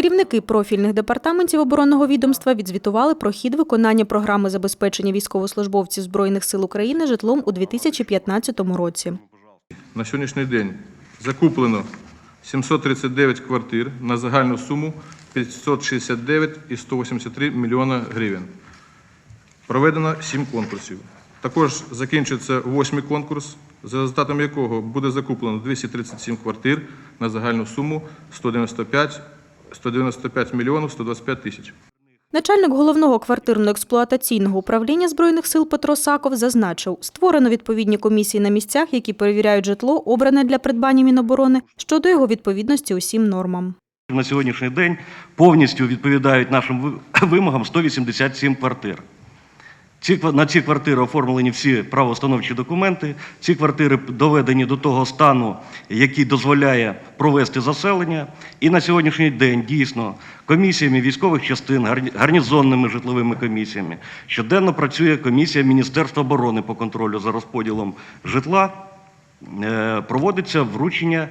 Керівники профільних департаментів оборонного відомства відзвітували про хід виконання програми забезпечення військовослужбовців Збройних сил України житлом у 2015 році. На сьогоднішній день закуплено 739 квартир на загальну суму 569,183 мільйона гривень. Проведено 7 конкурсів. Також закінчується восьмий конкурс, за результатом якого буде закуплено 237 квартир на загальну суму 195, 195 мільйонів 125 тисяч. Начальник головного квартирно-експлуатаційного управління Збройних сил Петро Саков зазначив, створено відповідні комісії на місцях, які перевіряють житло, обране для придбання Міноборони, щодо його відповідності усім нормам. На сьогоднішній день повністю відповідають нашим ви- вимогам 187 квартир. Ці, на ці квартири оформлені всі правоустановчі документи. Ці квартири доведені до того стану, який дозволяє провести заселення. І на сьогоднішній день дійсно комісіями військових частин, гарнізонними житловими комісіями щоденно працює комісія Міністерства оборони по контролю за розподілом житла. Е, Проводиться вручення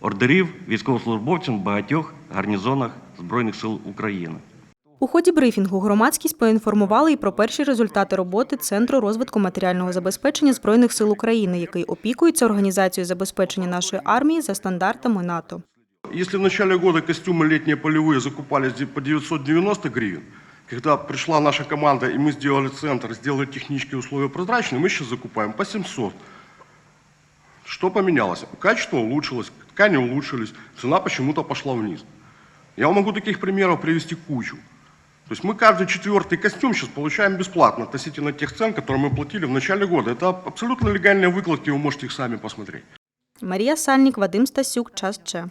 ордерів військовослужбовцям в багатьох гарнізонах Збройних сил України. У ході брифінгу громадськість поінформували і про перші результати роботи Центру розвитку матеріального забезпечення Збройних сил України, який опікується організацією забезпечення нашої армії за стандартами НАТО. Если в начале года костюмы летние полевые закупались де- по 990 гривен, когда пришла наша команда и мы сделали центр, сделали технические условия прозрачные, мы сейчас закупаем по 700. Что поменялось? Качество улучшилось, ткани улучшились, цена почему-то пошла вниз. Я вам могу таких примеров привести кучу. То есть мы каждый четвертый костюм сейчас получаем бесплатно относительно тех цен, которые мы платили в начале года. Это абсолютно легальные выкладки, вы можете их сами посмотреть. Марія Сальнік, Вадим Стасюк, Час Че.